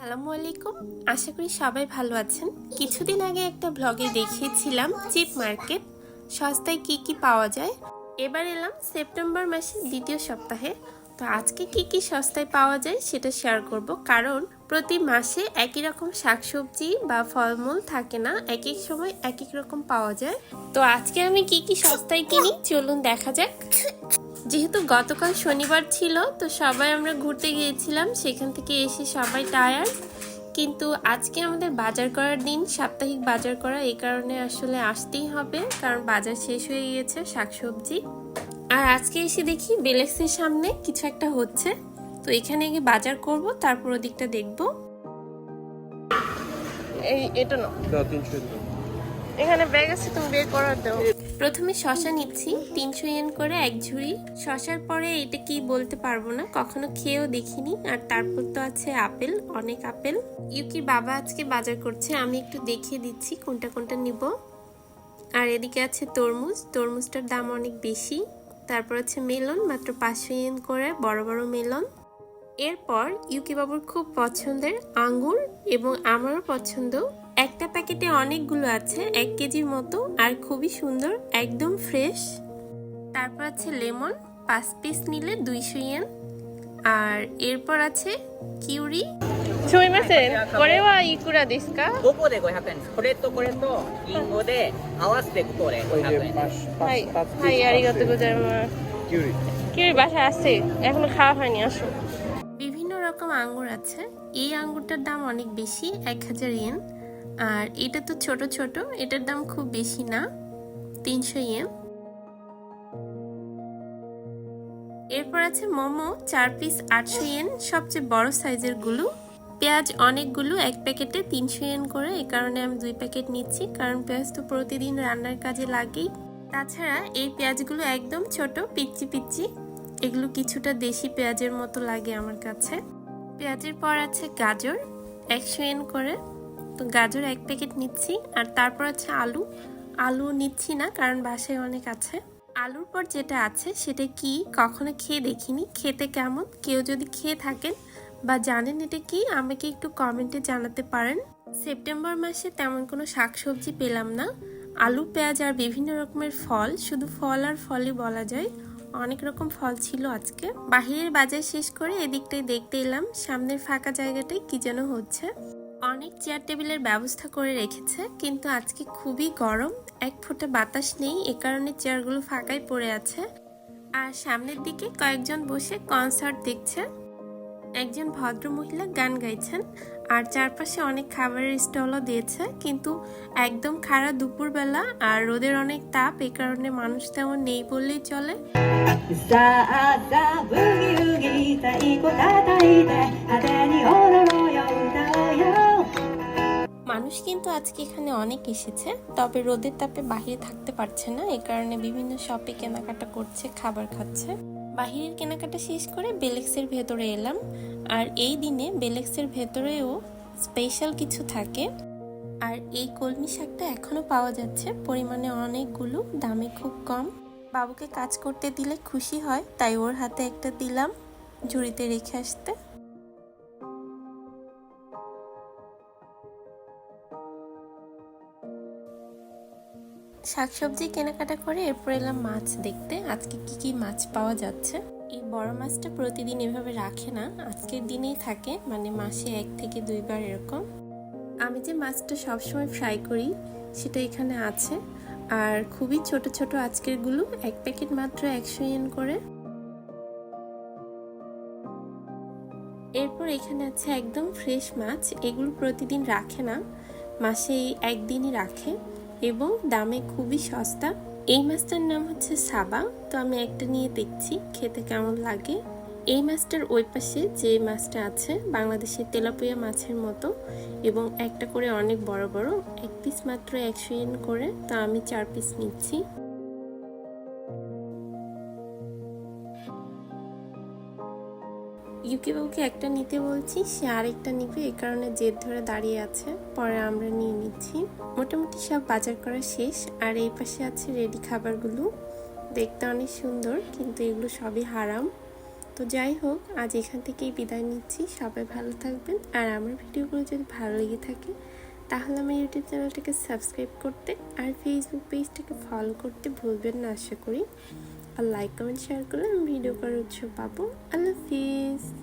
আসসালামু আলাইকুম আশা করি সবাই ভালো আছেন। কিছুদিন আগে একটা ব্লগে দেখিয়েছিলাম চিপ মার্কেট সস্তায় কি কি পাওয়া যায়। এবার এলাম সেপ্টেম্বর মাসের দ্বিতীয় সপ্তাহে। তো আজকে কি কি সস্তায় পাওয়া যায় সেটা শেয়ার করব। কারণ প্রতি মাসে একই রকম শাকসবজি বা ফলমূল থাকে না এক এক সময় এক এক রকম পাওয়া যায়। তো আজকে আমি কি কি সস্তায় কিনি? চলুন দেখা যাক। যেহেতু গতকাল শনিবার ছিল, তো সবাই আমরা ঘুরতে গিয়েছিলাম। সেখান থেকে এসে সবাই টায়ার্ড কিন্তু আজকে আমাদের বাজার করার দিন, সাপ্তাহিক বাজার করা এই কারণে আসলে আসতেই হবে, কারণ বাজার শেষ হয়ে গিয়েছে, শাকসবজি। আর আজকে এসে দেখি বেলেক্সের সামনে কিছু একটা হচ্ছে। তো এখানে গিয়ে বাজার করব, তারপর ওদিকটা দেখব। এই, এটা না এখানে ব্যাগ আছে, তুমি বের করার দাও। প্রথমে শশা নিচ্ছি তিনশো ইয়েন করে এক ঝুড়ি। শশার পরে এটা কি বলতে পারব না, কখনো খেয়েও দেখিনি। আর তারপর তো আছে আপেল, অনেক আপেল। ইউকির বাবা আজকে বাজার করছে, আমি একটু দেখিয়ে দিচ্ছি কোনটা কোনটা নিব। আর এদিকে আছে তরমুজ, তরমুজটার দাম অনেক বেশি। তারপর আছে মেলন, মাত্র পাঁচশো ইয়েন করে, বড় বড় মেলন। এরপর ইউকি বাবুর খুব পছন্দের আঙ্গুর এবং আমারও পছন্দ। একটা প্যাকেটে অনেকগুলো আছে এক কেজির মতো আর খুবই সুন্দর একদম ফ্রেশ তারপর আছে লেমন পাঁচ পিস নিলে দুইশো ইয়েন আর এরপর আছে কিউরি ছই মাসের পরে বা ইকুরা দিসকা 5個で500円です。これとこれとリンゴで合わせて5個で ওই যে 500円です。 পাঁচ হাই পাঁচ পাঁচ হাই আরিগাতো গোজাইমাস কিউরি কিউরি বাসায় আছে এখনো খাওয়া হয়নি আসো বিভিন্ন রকম আঙ্গুর আছে এই আঙ্গুরটার দাম অনেক বেশি এক হাজার ইয়েন আর এটা তো ছোট ছোট, এটার দাম খুব বেশি না, তিনশো ইয়েন। এরপর আছে মোমো, চার পিস আটশো ইয়েন, সবচেয়ে বড় সাইজেরগুলো। পেঁয়াজ অনেকগুলো, এক প্যাকেটে তিনশো ইয়েন করে এই কারণে আমি দুই প্যাকেট নিচ্ছি, কারণ পেঁয়াজ তো প্রতিদিন রান্নার কাজে লাগেই। তাছাড়া এই পেঁয়াজগুলো একদম ছোট, পিচ্চি পিচ্চি, এগুলো কিছুটা দেশি পেঁয়াজের মতো লাগে আমার কাছে। পেঁয়াজের পর আছে গাজর, একশো এন করে। তো গাজর এক প্যাকেট নিচ্ছি, আর তারপর আছে আলু। আলু নিচ্ছি না, কারণ বাসায় অনেক আছে। আলুর পর যেটা আছে, সেটা কি কখনো খেয়ে দেখিনি। খেতে কেমন? কেউ যদি খেয়ে থাকেন বা জানেন এটা কি, আমাকে একটু কমেন্টে জানাতে পারেন। সেপ্টেম্বর মাসে তেমন কোনো শাকসবজি পেলাম না। আলু, পেঁয়াজ আর বিভিন্ন রকমের ফল, শুধু ফল আর ফলই বলা যায়। অনেক রকম ফল ছিল আজকে। বাহিরের বাজার শেষ করে এদিকটাই দেখতে এলাম। সামনের ফাঁকা জায়গাটায় কি যেন হচ্ছে। অনেক চেয়ার টেবিলের ব্যবস্থা করে রেখেছে, কিন্তু আজকে খুবই গরম। এক ফোঁটা বাতাস নেই, এ কারণে চেয়ারগুলো ফাঁকাই পড়ে আছে। আর সামনের দিকে কয়েকজন বসে কনসার্ট দেখছে। একজন ভদ্র মহিলা গান গাইছেন, আর চারপাশে অনেক খাবারের স্টলও দিয়েছে, কিন্তু একদম খারাপ দুপুরবেলা আর রোদের অনেক তাপ এই কারণে মানুষ তেমন নেই বললেই চলে। মানুষ কিন্তু আজকে এখানে অনেক এসেছে, তবে রোদের তাপে বাহিরে থাকতে পারছে না এই কারণে বিভিন্ন শপে কেনাকাটা করছে, খাবার খাচ্ছে। বাহিরের কেনাকাটা শেষ করে বেলেক্সের ভেতরে এলাম, আর এই দিনে বেলেক্সের ভেতরেও স্পেশাল কিছু থাকে। আর এই কলমি শাকটা এখনও পাওয়া যাচ্ছে, পরিমাণে অনেকগুলো, দামে খুব কম। বাবুকে কাজ করতে দিলে খুশি হয়, তাই ওর হাতে একটা দিলাম, ঝুড়িতে রেখে আসতে। শাকসবজি কেনাকাটা করে এরপর এলাম মাছ দেখতে। আজকে কি কি মাছ পাওয়া যাচ্ছে? এই বড় মাছটা প্রতিদিন এভাবে রাখে না, আজকের দিনেই থাকে মানে মাসে এক থেকে দুইবার এরকম। আমি যে মাছটা সবসময় ফ্রাই করি, সেটা এখানে আছে। আর খুবই ছোট ছোট আজকেরগুলো, এক প্যাকেট মাত্র একশো ইয়েন করে। এরপর এখানে আছে একদম ফ্রেশ মাছ, এগুলো প্রতিদিন রাখে না, মাসে একদিনই রাখে। এবং দামে খুবই সস্তা। এই মাছটার নাম হচ্ছে সাবা। তো আমি একটা নিয়ে দেখছি, খেতে কেমন লাগে। এই মাছটার ওই পাশে যে মাছটা আছে, বাংলাদেশের তেলাপিয়া মাছের মতো এবং একটা করে অনেক বড় বড়, এক পিস মাত্র একশো ইন করে। তো আমি চার পিস নিচ্ছি। ইউকে বউকে একটা নিতে বলছি, সে আরেকটা নিবে, এ কারণে জেদ ধরে দাঁড়িয়ে আছে। পরে আমরা নিয়ে নিচ্ছি। মোটামুটি সব বাজার করা শেষ, আর এই পাশে আছে রেডি খাবারগুলো। দেখতে অনেক সুন্দর, কিন্তু এগুলো সবই হারাম। তো যাই হোক, আজ এখান থেকেই বিদায় নিচ্ছি। সবাই ভালো থাকবেন, আর আমার ভিডিওগুলো যদি ভালো লেগে থাকে, তাহলে আমার ইউটিউব চ্যানেলটাকে সাবস্ক্রাইব করতে আর ফেসবুক পেজটাকে ফলো করতে ভুলবেন না, আশা করি। আর লাইক কমেন্ট শেয়ার করলে আমি ভিডিও করার উৎসব পাবো। আল্লাহ হাফিজ।